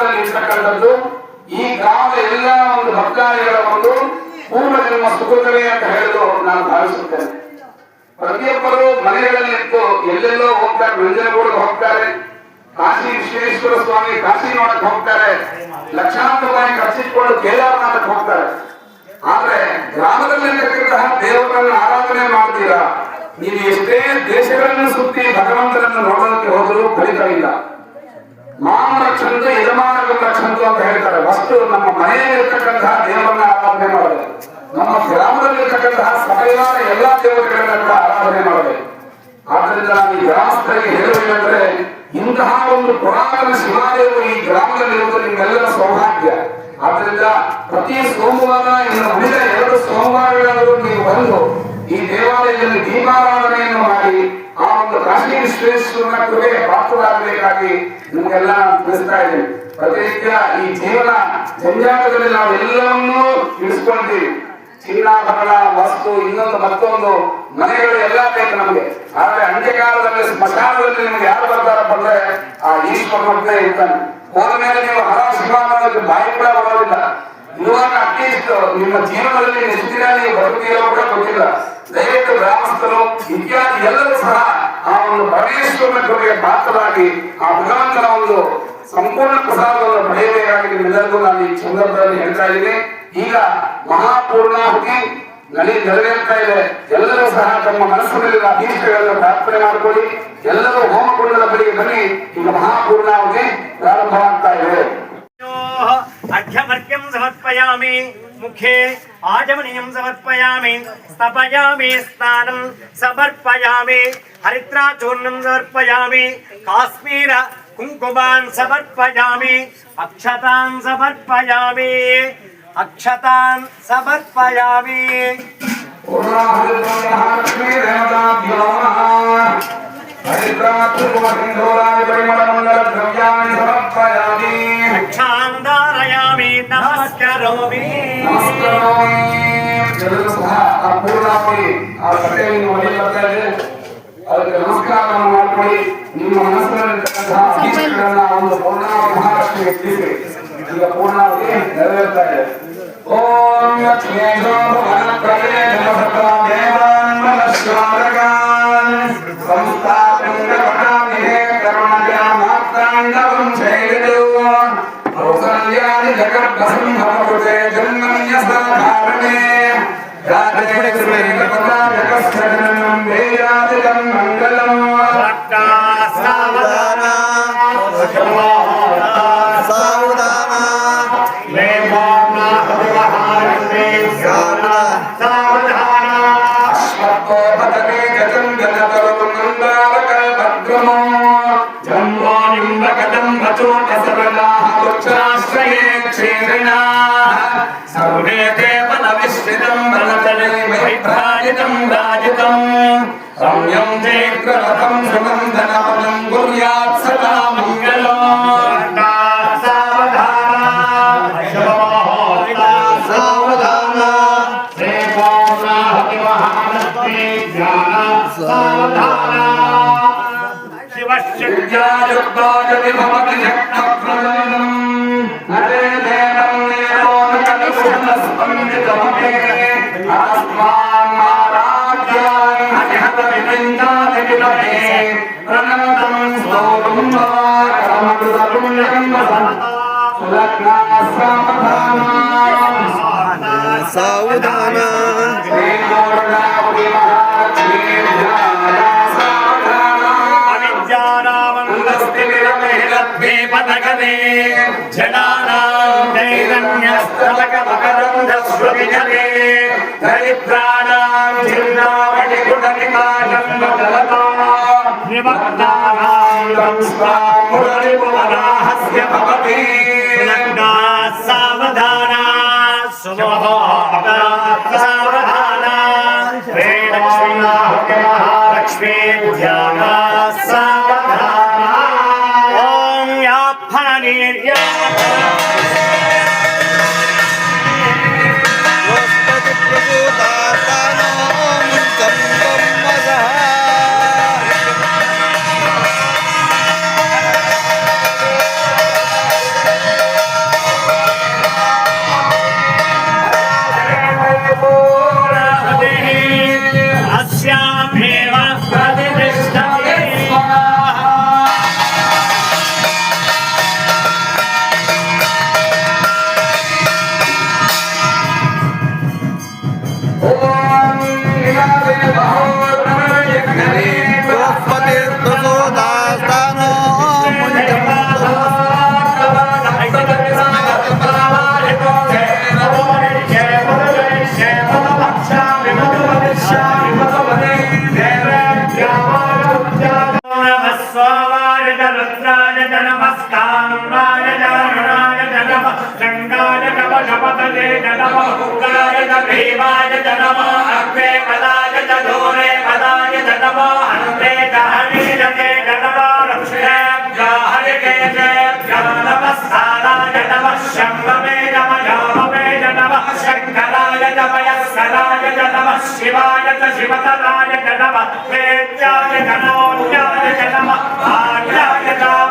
ಇರ್ತಕ್ಕಂಥದ್ದು ಈ ಗ್ರಾಮದ ಎಲ್ಲ ಒಂದು ಭಕ್ತಾದಿಗಳ ಒಂದು ಪೂರ್ವ ಜನ್ಮ ಸುಕೃತವೇ ಅಂತ ಹೇಳಲು ನಾನು ಭಾವಿಸುತ್ತೇನೆ. ಪ್ರತಿಯೊಬ್ಬರು ಮನೆಗಳಲ್ಲಿ ಎಲ್ಲೆಲ್ಲೋ ಹೋಗ್ತಾರೆ ನಂಜನಗೂಡಿಗೆ ಹೋಗ್ತಾರೆ, ಕಾಶಿ ವಿಶ್ವೇಶ್ವರ ಸ್ವಾಮಿ ಕಾಶಿ ನೋಡಕ್ ಹೋಗ್ತಾರೆ, ಲಕ್ಷಾಂತರ ರೂಪಾಯಿ ಖರ್ಚಿಟ್ಕೊಂಡು ಕೇದಾರನಾಥಕ್ಕೆ ಹೋಗ್ತಾರೆ. ಆದ್ರೆ ಗ್ರಾಮದಲ್ಲಿರ್ತಕ್ಕಂತಹ ದೇವರನ್ನು ಆರಾಧನೆ ಮಾಡ್ತೀರಾ? ನೀವು ಎಷ್ಟೇ ದೇಶಗಳನ್ನು ಸುತ್ತಿ ಭಗವಂತನನ್ನು ನೋಡೋದಕ್ಕೆ ಹೋದರೂ ಫಲಿತ ಇಲ್ಲ ಮಾಮ ಯಜಮಾನಗಳ ರಕ್ಷಂತು ಅಂತ ಹೇಳ್ತಾರೆ. ವಸ್ತು ನಮ್ಮ ಮನೆಯಲ್ಲಿರ್ತಕ್ಕಂತಹ ದೇವರನ್ನ ಆರಾಧನೆ ಮಾಡಬೇಕು ನಮ್ಮ ಗ್ರಾಮದಲ್ಲಿರ್ತಕ್ಕಂತಹ ಸಕಲಾದ ಎಲ್ಲಾ ದೇವತೆಗಳನ್ನ ಕೂಡ ಆರಾಧನೆ ಮಾಡಬೇಕು ಆದ್ರಿಂದ ನಾನು ಈ ಗ್ರಾಮಸ್ಥರಿಗೆ ಹೇಳಬೇಕಂದ್ರೆ ಇಂತಹ ಒಂದು ಪುರಾತನ ಶಿವಾಲಯವು ಈ ಗ್ರಾಮದಲ್ಲಿರುವುದು ನಿಮ್ಮೆಲ್ಲರ ಸೌಭಾಗ್ಯ. ಆದ್ರಿಂದ ಪ್ರತಿ ಸೋಮವಾರ ಇನ್ನು ಉಳಿದ ಎರಡು ಸೋಮವಾರಗಳಾದರೂ ನೀವು ಬಂದು ಈ ದೇವಾಲಯದಲ್ಲಿ ದೀಪಾರಾಧನೆಯನ್ನು ಮಾಡಿ ಆ ಒಂದು ಕೃಪೆ ಪಾತ್ರರಾಗಬೇಕಾಗಿ ನಿಮಗೆಲ್ಲ ತಿಳಿಸ್ತಾ ಇದ್ದೀನಿ. ಪ್ರತಿನಿತ್ಯ ಈ ಜೀವನ ಜಂಜಾಟದಲ್ಲಿ ನಾವು ಎಲ್ಲವನ್ನೂ ಇಳಿಸ್ಕೊಳ್ತೀವಿ ಚಿನ್ನಾಭರಣ ವಸ್ತು, ಇನ್ನೊಂದು ಮತ್ತೊಂದು ಮನೆಗಳು ಎಲ್ಲ ಬೇಕು ನಮಗೆ. ಆದ್ರೆ ಅಂತ್ಯಕಾಲದಲ್ಲಿ ಸ್ಮಶಾನದಲ್ಲಿ ನಿಮ್ಗೆ ಯಾರು ಬರ್ತಾರಪ್ಪ ಅಂದ್ರೆ ಆ ಈಶ್ವರನಂತೆ ಇರ್ತಾನೆ. ಹೋದ ಮೇಲೆ ನೀವು ಹರ ಶಿವಾನಂದಕ್ಕೆ ಬಾಯಿ ಕೂಡ ಬರೋದಿಲ್ಲ. ಇವಾಗ ಅಟ್ಲೀಸ್ಟ್ ನಿಮ್ಮ ಜೀವನದಲ್ಲಿ ದಿನ ನೀವು ಬದುಕಿರೋ ಕೂಡ ಗೊತ್ತಿಲ್ಲ. ದಯವಿಟ್ಟು ಗ್ರಾಮಸ್ಥರು ಇತ್ಯಾದಿ ಎಲ್ಲರೂ ಸಹ ಆ ಒಂದು ಪರಮೇಶ್ವರನ ಪಾತ್ರರಾಗಿ ಆ ಭಗವಂತನ ಒಂದು ಸಂಪೂರ್ಣ ಪ್ರಸಾದವನ್ನು ಪಡೆಯಬೇಕಾಗಿ ನಿಮ್ಮೆಲ್ಲರಿಗೂ ನಾನು ಈ ಸಂದರ್ಭದಲ್ಲಿ ಹೇಳ್ತಾ ಇದ್ದೀನಿ. ಈಗ ಮಹಾಪೂರ್ಣಾಹುತಿ ನಲಿ ನೆರವೇರ್ತಾ ಇದೆ. ಎಲ್ಲರೂ ಸಹ ತಮ್ಮ ಮನಸ್ಸಿನಲ್ಲಿರುವ ಅಭೀಷ್ಟಗಳನ್ನು ಪ್ರಾರ್ಥನೆ ಮಾಡಿಕೊಳ್ಳಿ. ಎಲ್ಲರೂ ಹೋಮಕುಂಡದ ಬಳಿಗೆ ಬನ್ನಿ. ಈಗ ಮಹಾಪೂರ್ಣಾಹುತಿ ಪ್ರಾರಂಭವಾಗ್ತಾ ಇದೆ. ಅಧ್ಯವರ್ಕ್ಯಂ ಸಮರ್ಪಯಾಮಿ. ముఖే ఆజమనీయం సమర్పయామి స్థపయామి స్నానం సమర్పయామి హరిద్రాచూర్ణం సమర్పయామి కాశ్మీర కుంకుమాన్ సమర్పయామి అక్షతాన్ సమర్పయామి అక్షతాన్ సమర్పయామి హరిద్రాచూర్ణ మహాలక్ష్మీ పరిమళ మండల ద్రవ్యాన్ని సమర్పయామి ಇದೆ ಅದಕ್ಕೆ ನಮಸ್ಕಾರವನ್ನು ಮಾಡ್ಕೊಳ್ಳಿ ನಿಮ್ಮ ಮನಸ್ಸಿನಲ್ಲಿರ್ತಕ್ಕಂತಹ ಅಭೀಷ್ಟಗಳನ್ನ ಆ ಒಂದು ಪೂರ್ಣಾವಳಿ ಮಹಾಲಕ್ಷ್ಮಿಗೆ ತಿಳಿಸಿ ಈಗ ಪೂರ್ಣಾವಳಿ ನೆರವೇರ್ತಾ ಇದೆ ಓಂ ಲಕ್ಷ್ಮೀ ಭವನತ್ರಯೇ ನಮಃ ದೇವಾನ್ ಮನಶ್ವಾರಗಾನ್ ಸಂಸ್ಥಾಪಂಗಪಟಾಮಿಹೇ ಕರುಣಜಾಮಾತ್ರಾಂಡವಂ ಶೈಲಿದು जगत जन्मन्य క్షేత్రిణాః సర్వే దేవన విశ్రితం వనతనే వైభ్రాజితం రాజితం. రమ్యం జైగ్రరథం సుమందనపదం కుర్యాత్ సదా మంగళం సావధాన విద్యాయుక్తాయ భవతి శక్తప్రదం సావధానా. సావధాన శ్రీ గౌరవావళి మహాలక్ష్మీ ధ్యాన సావధానా పదగదే జడానాం దైరణ్యస్థలకమకరంధస్వవిజలే దరిద్రాణాం జిల్లావళి గుణనికాశం వదలతో నిమగ్నానాం సంస్వాం మురళిభువనాహస్య భవతి సావధాన సావధాన नम शपतये च नम हुङ्गाय च भीमाय च नम अग्रे पदाय च दोरे पदाय च नम हन्ते च हनीयते च नम रक्षेभ्यो हरिकेशेभ्यो नमस्काराय नमः शम्भवे नम यामवे च नमः शङ्कराय च मयस्कराय च नमः शिवाय च शिवतराय च नमः वेद्याय च नमोऽन्याय च नमः भाग्याय च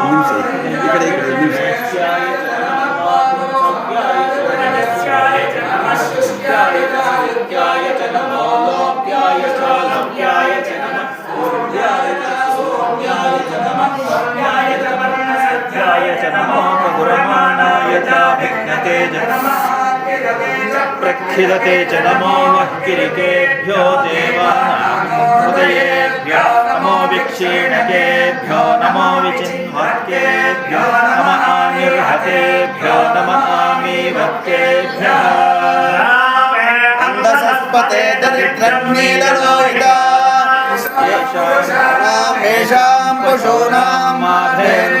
यथा च प्रक्षिदते च नमो वः देवानामुदयेभ्यो नमो विक्षीणकेभ्यो नमो विचिन्वत्येभ्यो नम आनिर्हतेभ्यो नम आमीवत्येभ्यः अन्धसस्पते दरिद्रन्नीललोहिता। येषां पशूनां माधेन